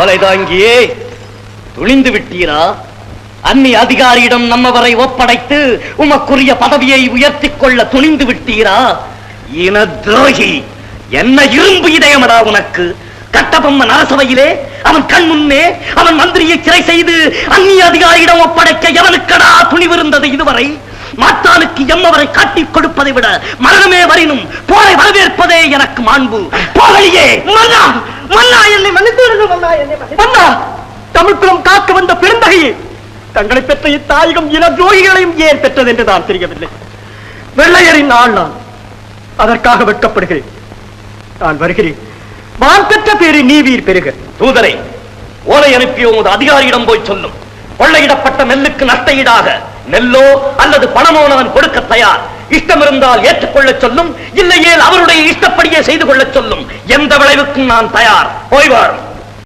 ஓலை தாங்கியே துணிந்து விட்டீரா? அந்நி அதிகாரியிடம் நம்மவரை ஒப்படைத்து உமக்குரிய பதவியை உயர்த்திக் கொள்ள துணிந்து விட்டீரா? இன துரோகி என்ன இரும்பு இதயமடா உனக்கு? கட்டபொம்மன் அரசவையிலே அவன் கண் முன்னே அவன் மந்திரியை சிறை செய்து அந்நிய அதிகாரியிடம் ஒப்படைக்க எவனுக்கடா துணிவிருந்தது இதுவரை? மாற்றானுக்கு எம்மவரை காட்டிக் கொடுப்பதை விட மரணமே வரினும் போரை வரவேற்பதே எனக்கு மாண்பு. போகலியே மரணம் மன்னா என்னை மன்னித்து விடுங்கள் மன்னா என்னை மன்னா தமிழ்குலம் காக்க வந்த பெருந்தகையே தங்களை பெற்ற இத்தாயகம் இன துரோகிகளையும் ஏன் பெற்றது என்று நான் தெரியவில்லை. வெள்ளையரின் ஆள் நான். அதற்காக வெட்கப்படுகிறேன். நான் வருகிறேன். வான் பெற்ற பேரை நீ வீர் பெறுக தூதரை ஓலை அனுப்பிய உமது அதிகாரியிடம் போய் சொல்லும். கொள்ளையிடப்பட்ட நெல்லுக்கு நஷ்ட ஈடாக நெல்லோ அல்லது பணமோ அவன் கொடுக்க தயார். இஷ்டம் இருந்தால் ஏற்றுக்கொள்ளச் சொல்லும் இல்லையேல் அவருடைய இஷ்டப்படியே செய்து கொள்ளச் சொல்லும். எந்த விளைவுக்கும் நான் தயார். போய் வாரும்